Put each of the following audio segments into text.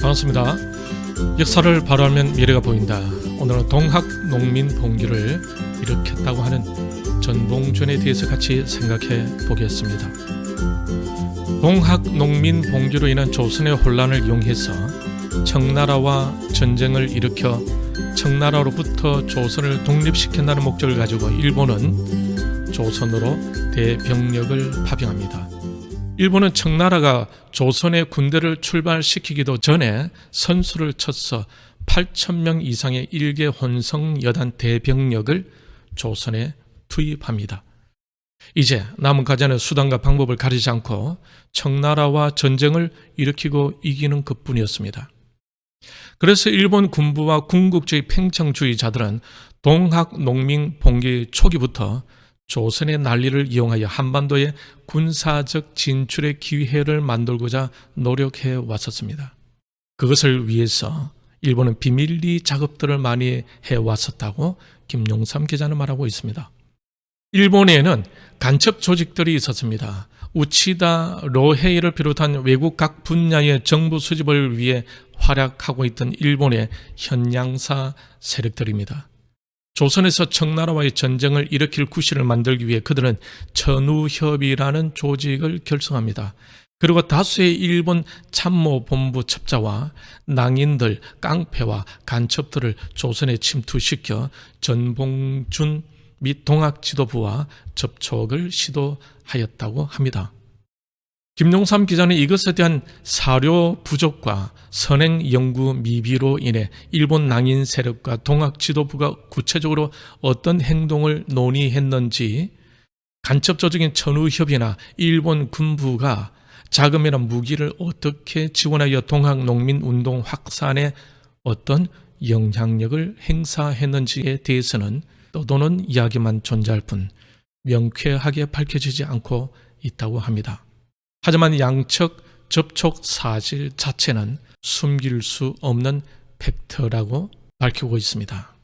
반갑습니다. 역사를 바로 알면 미래가 보인다. 오늘은 동학 농민 봉기를 일으켰다고 하는 전봉준에 대해서 같이 생각해 보겠습니다. 동학 농민 봉기로 인한 조선의 혼란을 이용해서 청나라와 전쟁을 일으켜 청나라로부터 조선을 독립시킨다는 목적을 가지고 일본은 조선으로 대병력을 파병합니다. 일본은 청나라가 조선의 군대를 출발시키기도 전에 선수를 쳐서 8천 명 이상의 일개 혼성 여단 대병력을 조선에 투입합니다. 이제 남은 과제는 수단과 방법을 가리지 않고 청나라와 전쟁을 일으키고 이기는 것뿐이었습니다. 그래서 일본 군부와 군국주의 팽창주의자들은 동학 농민 봉기 초기부터 조선의 난리를 이용하여 한반도에 군사적 진출의 기회를 만들고자 노력해 왔었습니다. 그것을 위해서 일본은 비밀리 작업들을 많이 해 왔었다고 김용삼 기자는 말하고 있습니다. 일본에는 간첩 조직들이 있었습니다. 우치다 로헤이를 비롯한 외국 각 분야의 정부 수집을 위해 활약하고 있던 일본의 현양사 세력들입니다. 조선에서 청나라와의 전쟁을 일으킬 구실을 만들기 위해 그들은 천우협이라는 조직을 결성합니다. 그리고 다수의 일본 참모본부 첩자와 낭인들, 깡패와 간첩들을 조선에 침투시켜 전봉준 및 동학 지도부와 접촉을 시도하였다고 합니다. 김용삼 기자는 이것에 대한 사료 부족과 선행 연구 미비로 인해 일본 낭인 세력과 동학 지도부가 구체적으로 어떤 행동을 논의했는지 간첩 조직인 천우협이나 일본 군부가 자금이나 무기를 어떻게 지원하여 동학 농민 운동 확산에 어떤 영향력을 행사했는지에 대해서는 떠도는 이야기만 존재할 뿐 명쾌하게 밝혀지지 않고 있다고 합니다. 하지만 양측 접촉 사실 자체는 숨길 수 없는 팩트라고 밝히고 있습니다.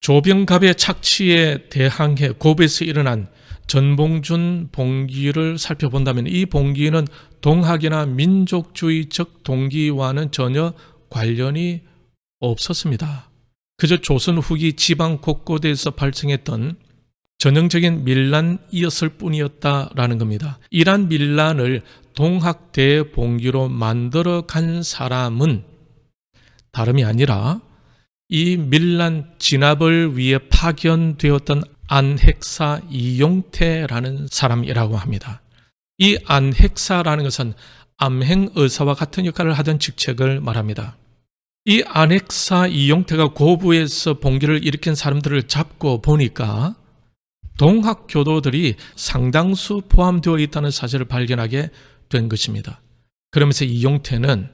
조병갑의 착취에 대항해 고베에서 일어난 전봉준 봉기를 살펴본다면 이 봉기는 동학이나 민족주의적 동기와는 전혀 관련이 없었습니다. 그저 조선 후기 지방 곳곳에서 발생했던 전형적인 밀란이었을 뿐이었다라는 겁니다. 이러한 밀란을 동학 대 봉기로 만들어 간 사람은 다름이 아니라 이 밀란 진압을 위해 파견되었던 안핵사 이용태라는 사람이라고 합니다. 이 안핵사라는 것은 암행 의사와 같은 역할을 하던 직책을 말합니다. 이 안핵사 이용태가 고부에서 봉기를 일으킨 사람들을 잡고 보니까 동학 교도들이 상당수 포함되어 있다는 사실을 발견하게 된 것입니다. 그러면서 이용태는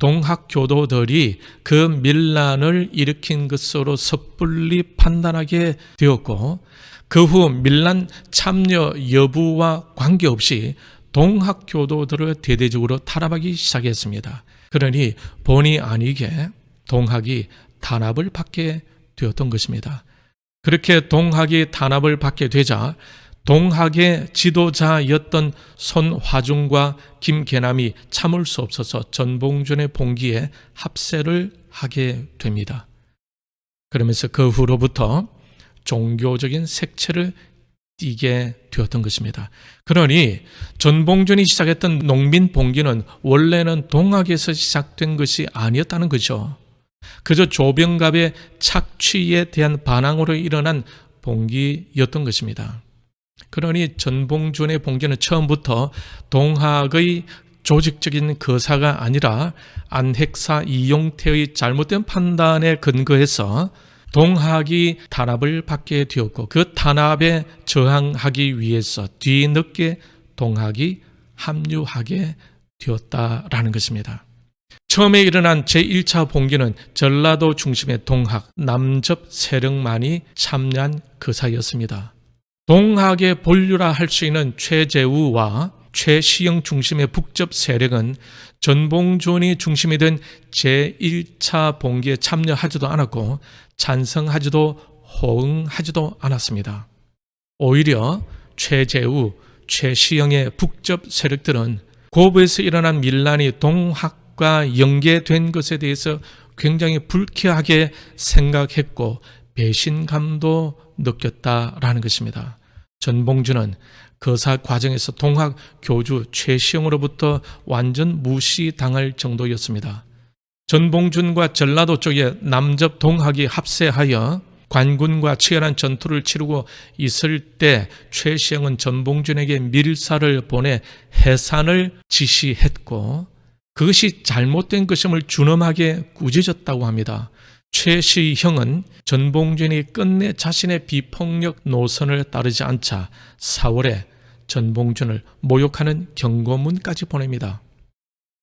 동학 교도들이 그 밀란을 일으킨 것으로 섣불리 판단하게 되었고 그 후 밀란 참여 여부와 관계없이 동학 교도들을 대대적으로 탄압하기 시작했습니다. 그러니 본의 아니게 동학이 탄압을 받게 되었던 것입니다. 그렇게 동학이 탄압을 받게 되자 동학의 지도자였던 손화중과 김계남이 참을 수 없어서 전봉준의 봉기에 합세를 하게 됩니다. 그러면서 그 후로부터 종교적인 색채를 띠게 되었던 것입니다. 그러니 전봉준이 시작했던 농민 봉기는 원래는 동학에서 시작된 것이 아니었다는 거죠. 그저 조병갑의 착취에 대한 반항으로 일어난 봉기였던 것입니다. 그러니 전봉준의 봉기는 처음부터 동학의 조직적인 거사가 아니라 안핵사 이용태의 잘못된 판단에 근거해서 동학이 탄압을 받게 되었고 그 탄압에 저항하기 위해서 뒤늦게 동학이 합류하게 되었다라는 것입니다. 처음에 일어난 제1차 봉기는 전라도 중심의 동학, 남접 세력만이 참여한 거사였습니다. 동학의 본류라 할 수 있는 최재우와 최시영 중심의 북접 세력은 전봉준이 중심이 된 제1차 봉기에 참여하지도 않았고 찬성하지도 호응하지도 않았습니다. 오히려 최재우, 최시영의 북접 세력들은 고부에서 일어난 밀란이 동학 과 연계된 것에 대해서 굉장히 불쾌하게 생각했고 배신감도 느꼈다라는 것입니다. 전봉주는 거사 과정에서 동학 교주 최시영으로부터 완전 무시당할 정도였습니다. 전봉준과 전라도 쪽에 남접 동학이 합세하여 관군과 치열한 전투를 치르고 있을 때 최시영은 전봉준에게 밀사를 보내 해산을 지시했고 그것이 잘못된 것임을 준엄하게 꾸짖었다고 합니다. 최시형은 전봉준이 끝내 자신의 비폭력 노선을 따르지 않자 4월에 전봉준을 모욕하는 경고문까지 보냅니다.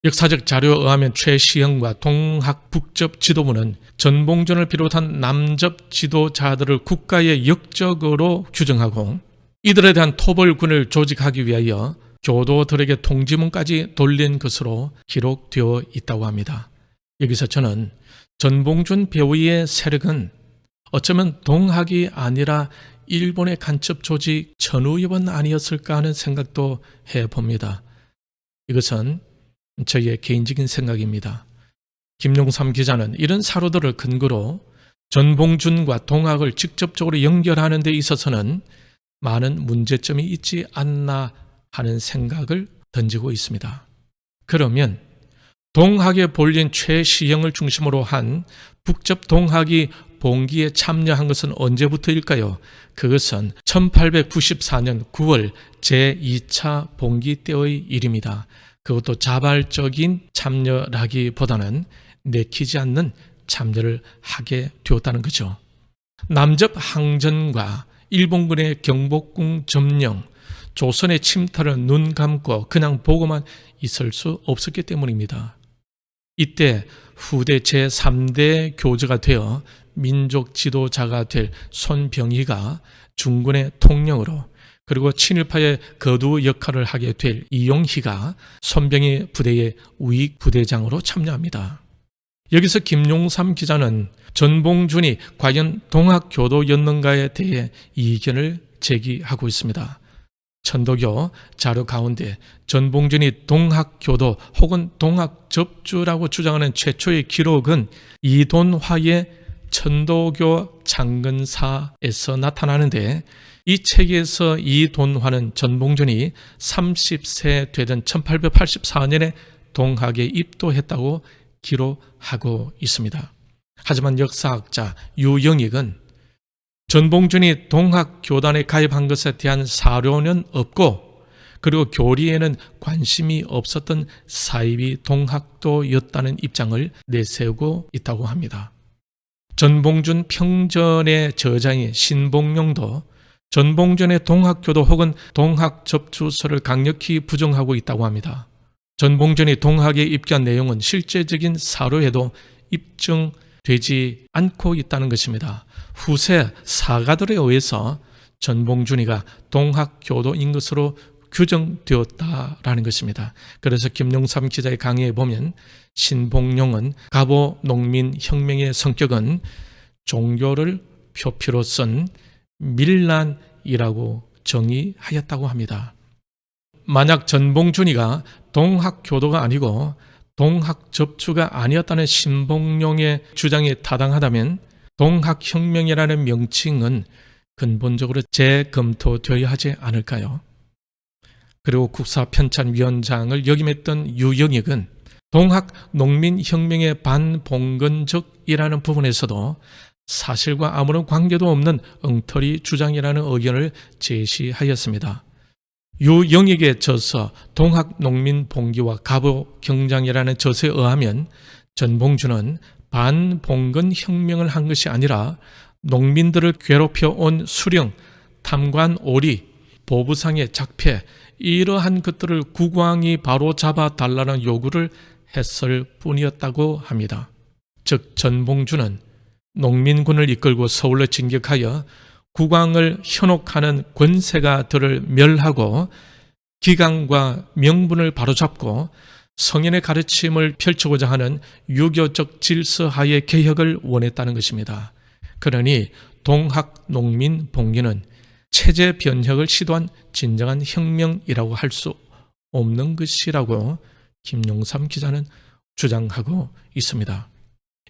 역사적 자료에 의하면 최시형과 동학 북접 지도부는 전봉준을 비롯한 남접 지도자들을 국가의 역적으로 규정하고 이들에 대한 토벌군을 조직하기 위하여 교도들에게 통지문까지 돌린 것으로 기록되어 있다고 합니다. 여기서 저는 전봉준 배우의 세력은 어쩌면 동학이 아니라 일본의 간첩 조직 전우엽은 아니었을까 하는 생각도 해봅니다. 이것은 저희의 개인적인 생각입니다. 김용삼 기자는 이런 사료들을 근거로 전봉준과 동학을 직접적으로 연결하는 데 있어서는 많은 문제점이 있지 않나 하는 생각을 던지고 있습니다. 그러면 동학의 본린 최시영을 중심으로 한 북접 동학이 봉기에 참여한 것은 언제부터일까요? 그것은 1894년 9월 제2차 봉기 때의 일입니다. 그것도 자발적인 참여라기보다는 내키지 않는 참여를 하게 되었다는 거죠. 남접 항전과 일본군의 경복궁 점령, 조선의 침탈을 눈 감고 그냥 보고만 있을 수 없었기 때문입니다. 이때 후대 제3대 교주가 되어 민족 지도자가 될 손병희가 중군의 통령으로 그리고 친일파의 거두 역할을 하게 될 이용희가 손병희 부대의 우익 부대장으로 참여합니다. 여기서 김용삼 기자는 전봉준이 과연 동학교도였는가에 대해 이견을 제기하고 있습니다. 천도교 자료 가운데 전봉준이 동학교도 혹은 동학접주라고 주장하는 최초의 기록은 이돈화의 천도교 장근사에서 나타나는데 이 책에서 이돈화는 전봉준이 30세 되던 1884년에 동학에 입도했다고 기록하고 있습니다. 하지만 역사학자 유영익은 전봉준이 동학교단에 가입한 것에 대한 사료는 없고 그리고 교리에는 관심이 없었던 사이비 동학도였다는 입장을 내세우고 있다고 합니다. 전봉준 평전의 저자인 신봉용도 전봉준의 동학교도 혹은 동학 접주서를 강력히 부정하고 있다고 합니다. 전봉준이 동학에 입기한 내용은 실제적인 사료에도 입증 되지 않고 있다는 것입니다. 후세 사가들에 의해서 전봉준이가 동학교도인 것으로 규정되었다라는 것입니다. 그래서 김용삼 기자의 강의에 보면 신봉용은 가보 농민 혁명의 성격은 종교를 표피로 쓴 밀란이라고 정의하였다고 합니다. 만약 전봉준이가 동학교도가 아니고 동학접주가 아니었다는 신봉용의 주장이 타당하다면 동학혁명이라는 명칭은 근본적으로 재검토되어야 하지 않을까요? 그리고 국사편찬위원장을 역임했던 유영익은 동학 농민혁명의 반봉건적이라는 부분에서도 사실과 아무런 관계도 없는 엉터리 주장이라는 의견을 제시하였습니다. 유영익의 저서 동학농민봉기와 갑오경장이라는 저서에 의하면 전봉주는 반봉건 혁명을 한 것이 아니라 농민들을 괴롭혀 온 수령, 탐관 오리, 보부상의 작패 이러한 것들을 국왕이 바로 잡아 달라는 요구를 했을 뿐이었다고 합니다. 즉 전봉주는 농민군을 이끌고 서울로 진격하여 국왕을 현혹하는 권세가 들을 멸하고 기강과 명분을 바로잡고 성인의 가르침을 펼치고자 하는 유교적 질서하의 개혁을 원했다는 것입니다. 그러니 동학 농민 봉기는 체제 변혁을 시도한 진정한 혁명이라고 할 수 없는 것이라고 김용삼 기자는 주장하고 있습니다.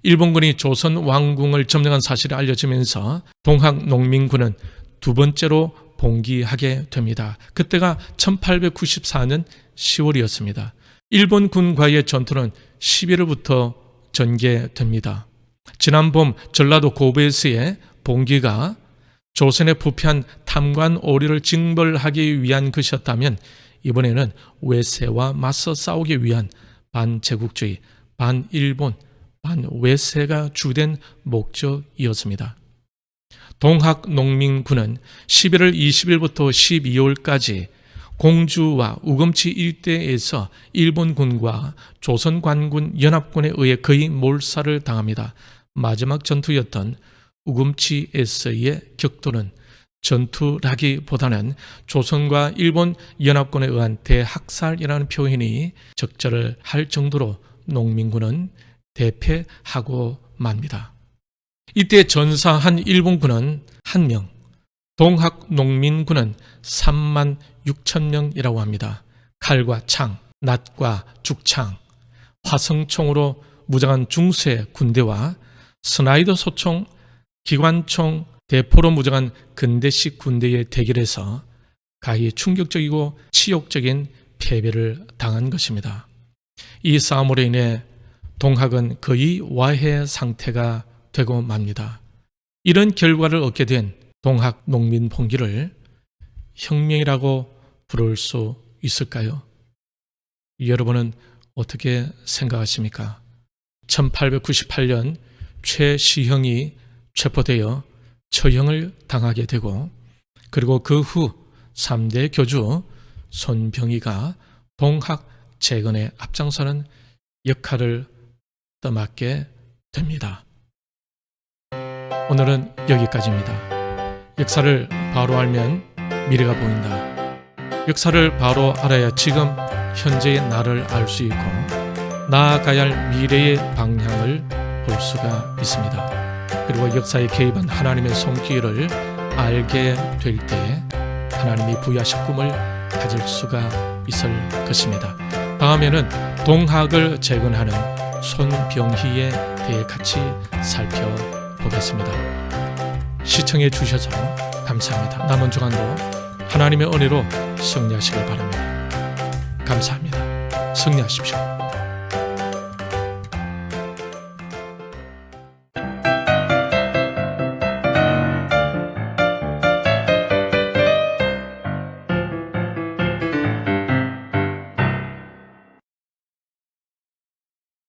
일본군이 조선 왕궁을 점령한 사실이 알려지면서 동학 농민군은 두 번째로 봉기하게 됩니다. 그때가 1894년 10월이었습니다. 일본군과의 전투는 11월부터 전개됩니다. 지난 봄 전라도 고베스의 봉기가 조선의 부패한 탐관 오리를 징벌하기 위한 것이었다면 이번에는 외세와 맞서 싸우기 위한 반제국주의, 반일본, 반 외세가 주된 목적이었습니다. 동학 농민군은 11월 20일부터 12월까지 공주와 우금치 일대에서 일본군과 조선관군 연합군에 의해 거의 몰살을 당합니다. 마지막 전투였던 우금치에서의 격돌은 전투라기보다는 조선과 일본 연합군에 의한 대학살이라는 표현이 적절을 할 정도로 농민군은 대패하고 맙니다. 이때 전사한 일본군은 한 명, 동학 농민군은 3만 6천 명이라고 합니다. 칼과 창, 낫과 죽창, 화성총으로 무장한 중세 군대와 스나이더 소총, 기관총, 대포로 무장한 근대식 군대의 대결에서 가히 충격적이고 치욕적인 패배를 당한 것입니다. 이 싸움으로 인해 동학은 거의 와해 상태가 되고 맙니다. 이런 결과를 얻게 된 동학 농민 봉기를 혁명이라고 부를 수 있을까요? 여러분은 어떻게 생각하십니까? 1898년 최시형이 체포되어 처형을 당하게 되고 그리고 그 후 3대 교주 손병희가 동학 재건에 앞장서는 역할을 떠맡게 됩니다. 오늘은 여기까지입니다. 역사를 바로 알면 미래가 보인다. 역사를 바로 알아야 지금 현재의 나를 알 수 있고 나아가야 할 미래의 방향을 볼 수가 있습니다. 그리고 역사에 개입한 하나님의 손길을 알게 될 때 하나님이 부여하신 꿈을 가질 수가 있을 것입니다. 다음에는 동학을 재건하는 손병희에 대해 같이 살펴보겠습니다. 시청해 주셔서 감사합니다. 남은 주간도 하나님의 은혜로 승리하시길 바랍니다. 감사합니다. 승리하십시오.